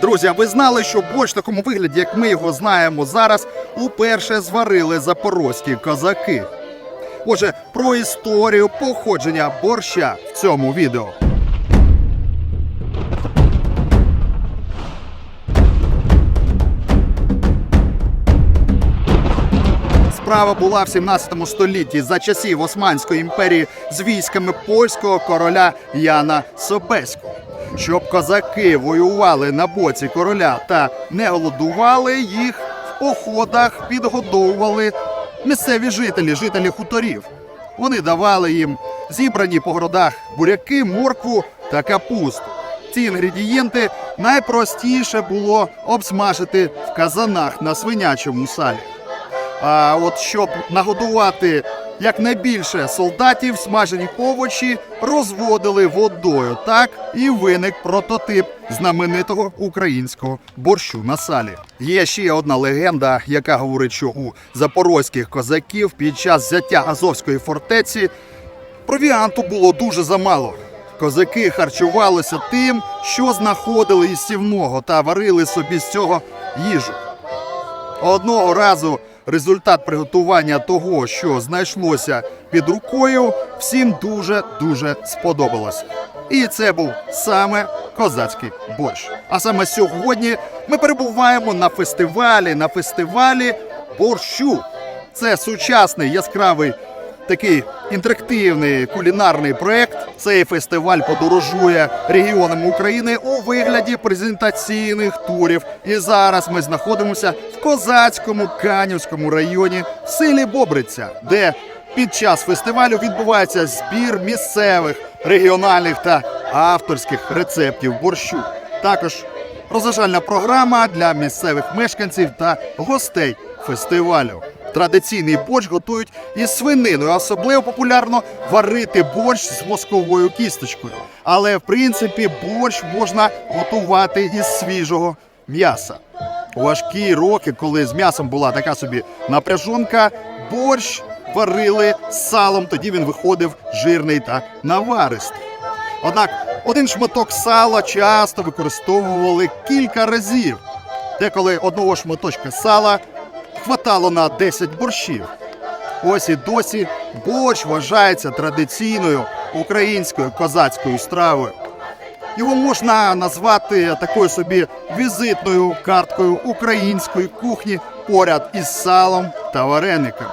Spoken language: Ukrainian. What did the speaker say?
Друзі, а ви знали, що борщ в такому вигляді, як ми його знаємо зараз, уперше зварили запорозькі козаки. Отже, про історію походження борща в цьому відео. Справа була в 17 столітті за часів Османської імперії з військами польського короля Яна Собеського. Щоб козаки воювали на боці короля та не голодували, їх в походах підгодовували місцеві жителі, жителі хуторів. Вони давали їм зібрані по городах буряки, моркву та капусту. Ці інгредієнти найпростіше було обсмажити в казанах на свинячому салі. А от щоб нагодувати якнайбільше солдатів, смажені овочі розводили водою. Так і виник прототип знаменитого українського борщу на салі. Є ще одна легенда, яка говорить, що у запорозьких козаків під час взяття Азовської фортеці провіанту було дуже замало. Козаки харчувалися тим, що знаходили із сівного та варили собі з цього їжу. Одного разу результат приготування того, що знайшлося під рукою, всім дуже дуже сподобалось. І це був саме козацький борщ. А саме сьогодні ми перебуваємо на фестивалі, на фестивалі борщу. Це сучасний яскравий такий інтерактивний кулінарний проект. Цей фестиваль подорожує регіонами України у вигляді презентаційних турів. І зараз ми знаходимося в козацькому канівському районі в селі Бобриця, де під час фестивалю відбувається збір місцевих, регіональних та авторських рецептів борщу. Також розважальна програма для місцевих мешканців та гостей фестивалю. Традиційний борщ готують із свининою. Особливо популярно варити борщ з мозковою кісточкою. Але в принципі борщ можна готувати із свіжого м'яса. У важкі роки, коли з м'ясом була така собі напряжонка, борщ варили салом. Тоді він виходив жирний та наваристий. Однак один шматок сала часто використовували кілька разів. Деколи одного шматочка сала хватало на 10 борщів. Ось і досі борщ вважається традиційною українською козацькою стравою. Його можна назвати такою собі візитною карткою української кухні поряд із салом та варениками.